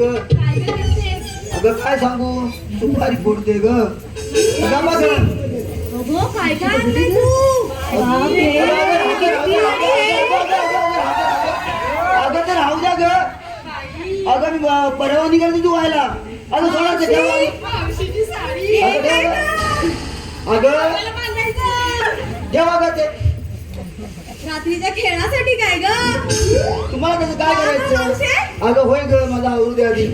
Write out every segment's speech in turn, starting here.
अगं काय सांगू सुपारी फोडते ग अगं काय काय आणलंय तू अगं तर राहू द्या ग अगं मी परवानगी करते तू व्हायला अगं सोडा ते साडी अगं. गं? ठेवा ग ते रात्रीच्या खेळासाठी काय ग? तुम्हाला कसं काय? करायचं? अगं होय ग माझा आवडू दे आधी.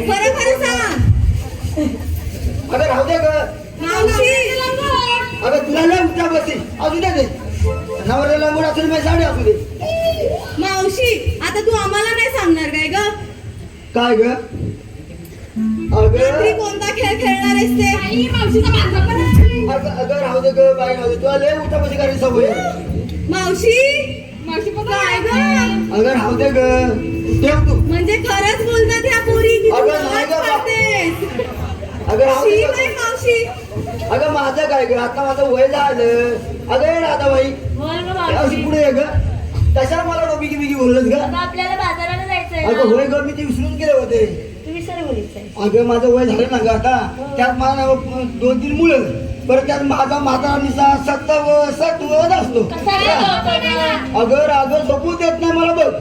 खरं खरं सांग. अगं राहू दे ग. मावशी अगं तुला लय उठा बसे असू दे ते नवऱ्याला लांबून असू दे माझी साडी असू दे. मावशी आता तू आम्हाला नाही सांगणार काय ग? काय ग? अगं. कोणता खेळ खेळणार आहेस ते? मावशीचा माझा पण. अगं अगं राहू दे ग बाई राहू दे. तुला लय सवय आहे. मावशी मावशी काय ग. अगं राहू दे ग. ठेव तू. म्हणजे खरंच बोलतात ह्या पोरी की अगं नाही गं. राहू दे ग. मावशी. अगं माझं काय ग? आता माझं वय झालं. अगं ये राधाबाई अशी पुढे ये ग. कशाला मला डोबिकी बिकी बोललंस ग? आपल्याला बाजाराला जायचंय अगं होय ग मी ते विसरून गेले होते. तू विसर बोलायचंय अगं माझं वय झालं ना ग आता. त्यात मला दोन तीन मुलं. परत त्यात माझा माझा निसा सत्तव सत्वच असतो. अगं अगं झोपू देत नाही मला बघ.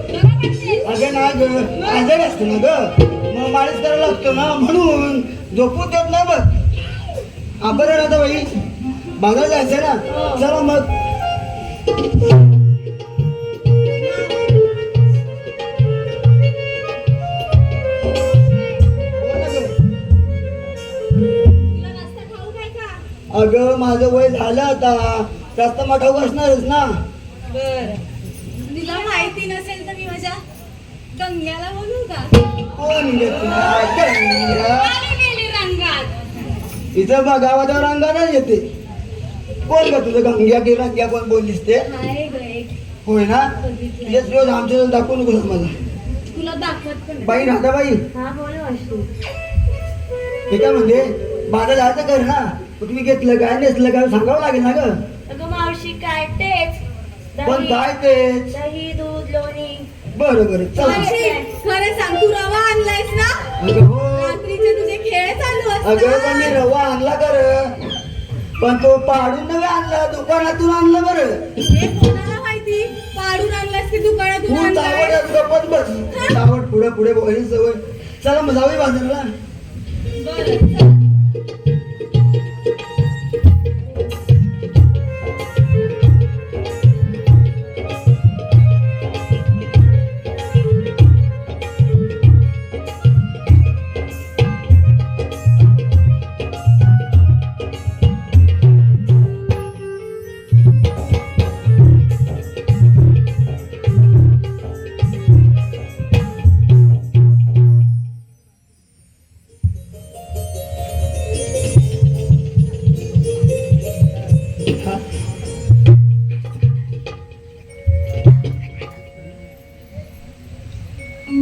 अगं नाही ग. आजारी असतो ना ग. मग माळीच करायला लागतो ना म्हणून झोपू देत नाही बघ. हा बरं राधा बाई. बाजारात जायचंय ना? चला मग. अगं माझं वय झालं आता. जास्त मठाऊ असणारच ना. बर. तुला माहिती नसेल तर मी माझ्या गंग्याला बोलू का? कोण ग तुला? गंगा. गेली रंगात. इथं बघ गावाच्या रंगातच येते. कोण ग तुझं गंग्या की रंग्या कोण बोललीस ते? हाय ग एक. होय ना? तेच रोज आमच्या दाखवू नको मला. तुला दाखवत पण नाही. बाई राधा बाई. हा बोल वाशू हे काय म्हणजे माझं जायचं कर ना. तुम्ही घेतलं काय नेसलं काय सांगावं लागेल ना ग. अगं मावशी काय तेच? पण दही काय ते दही दूध लोणी. बरं बरं चला. मावशी, खरं सांग तू रवा आणलायस ना? अगं हो. रात्रीचे तुझे खेळ चालू अगं पण मी असतात रवा आणला कर पण तो पाडून नव्हे आणला दुकानातून आणला बरं. हे कोणाला माहिती? पाडून आणलास की दुकानातून तू आणलाय चावड गप्पत बस चावड पुढे पुढे बोलायची सवय. चला मग जाऊया बाजाराला. बरं